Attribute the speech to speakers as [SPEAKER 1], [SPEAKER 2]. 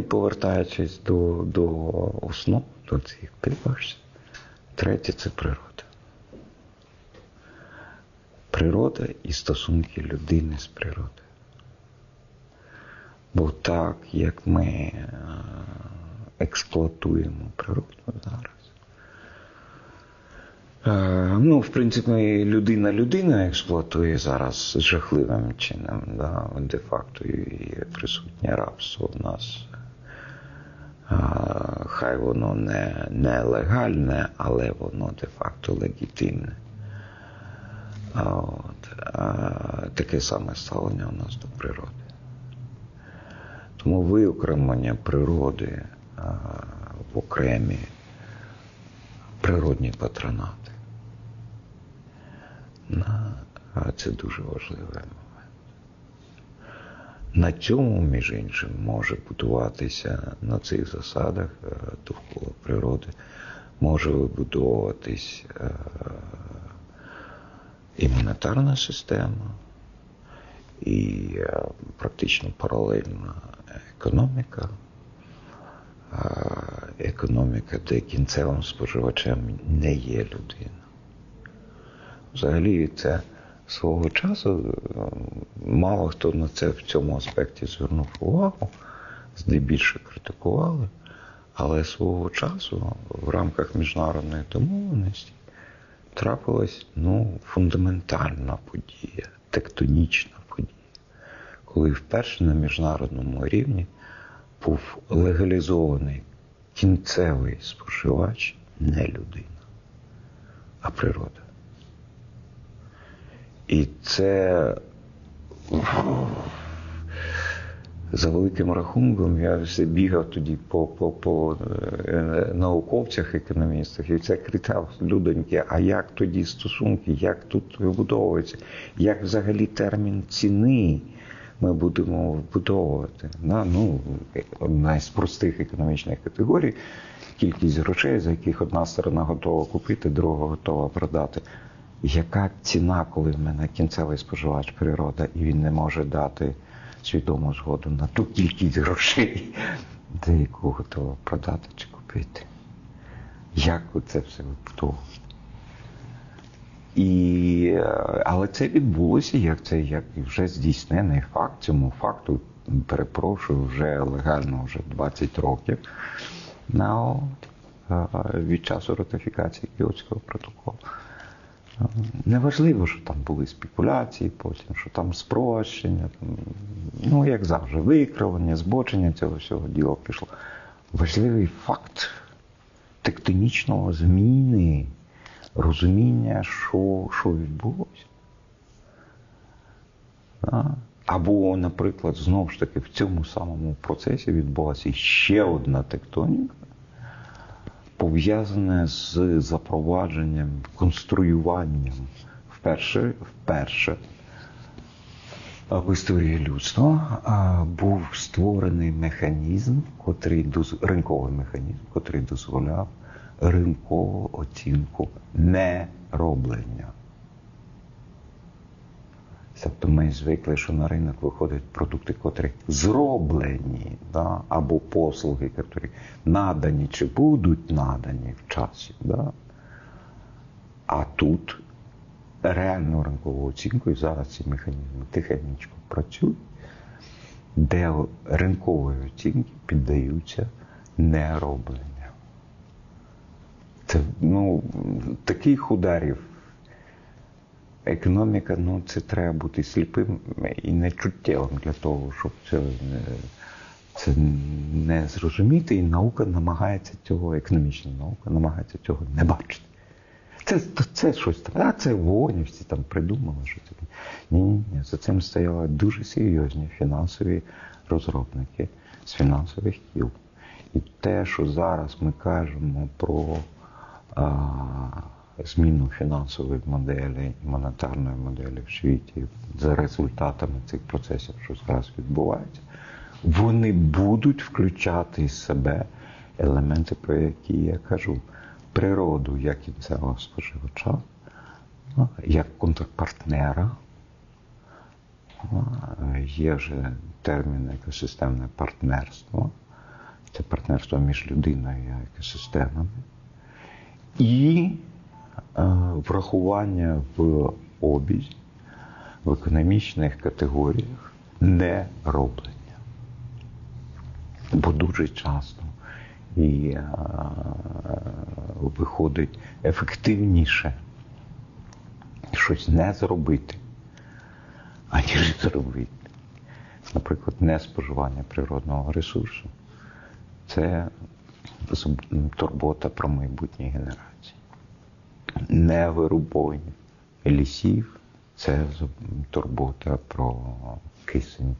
[SPEAKER 1] і повертаючись до до основ, до цих підбачень, третє це природа. Природа і стосунки людини з природою. Бо так, як ми е, експлуатуємо природу зараз. Е, ну, в принципі, людина людина експлуатує зараз жахливим чином. Да? Де-факто і присутнє рабство в нас. Хай воно не, не легальне, але воно де-факто легітимне. От. Таке саме ставлення у нас до природи. Тому виокремлення природи в окремі природні патронати. Це дуже важливий момент. На цьому, між іншим, може будуватися на цих засадах довкола природи, може вибудовуватись і монетарна система, і практично паралельна економіка, економіка, де кінцевим споживачем не є людина. Взагалі, це свого часу мало хто на це в цьому аспекті звернув увагу, здебільше критикували, але свого часу в рамках міжнародної домовленості трапилась ну, фундаментальна подія, тектонічна подія, коли вперше на міжнародному рівні був легалізований кінцевий споживач не людина, а природа. І це за великим рахунком я все бігав тоді по по, по е, науковцях, економістах, і це кричав людоньки, а як тоді стосунки, як тут вибудовується, як взагалі термін ціни ми будемо вбудовувати. На, ну, Одна з простих економічних категорій, кількість грошей, за яких одна сторона готова купити, друга готова продати. Яка ціна, коли в мене кінцевий споживач природа, і він не може дати свідому згоду на ту кількість грошей, за яку готова продати чи купити? Як це все вибудовувати? І, Але це відбулося, як це як вже здійснений факт. Цьому факту, перепрошую, вже легально вже 20 років на, від часу ратифікації Кіотського протоколу. Неважливо, що там були спекуляції, потім, що там спрощення, там, ну, як завжди, викривлення, збочення цього всього діла пішло. Важливий факт тектонічного зміни, розуміння, що що відбулося. Або, наприклад, знову ж таки в цьому самому процесі відбулася ще одна тектоніка пов'язане з запровадженням, конструюванням вперше, вперше в історії людства був створений механізм, котрий ринковий механізм, котрий дозволяв ринкову оцінку нероблення. Тобто ми звикли, що на ринок виходять продукти, котрі зроблені, да? або послуги, які надані чи будуть надані в часі. Да? А тут реальну ринкову оцінку, і зараз ці механізми тихенько працюють, де ринкової оцінки піддаються нероблення. Це ну, таких ударів економіка, ну це треба бути сліпим і нечуттєвим для того, щоб це це не зрозуміти. І наука намагається цього, економічна наука намагається цього не бачити. Це це щось там, а це воїнівці там придумали, що це. Ні, ні, ні. За цим стояли дуже серйозні фінансові розробники з фінансових кіл. І те, що зараз ми кажемо про. А, зміну фінансової моделі і монетарної моделі в світі. За результатами цих процесів, що зараз відбувається, вони будуть включати в себе елементи, про які я кажу, природу як кінцевого споживача, як контрпартнера. Є вже термін екосистемне партнерство, це партнерство між людиною і екосистемами, і врахування в обізі, в економічних категоріях не роблення. Бо дуже часто і е, виходить ефективніше щось не зробити, аніж зробити. Наприклад, не споживання природного ресурсу це турбота про майбутні генерації. Не вирубування лісів це турбота про кисень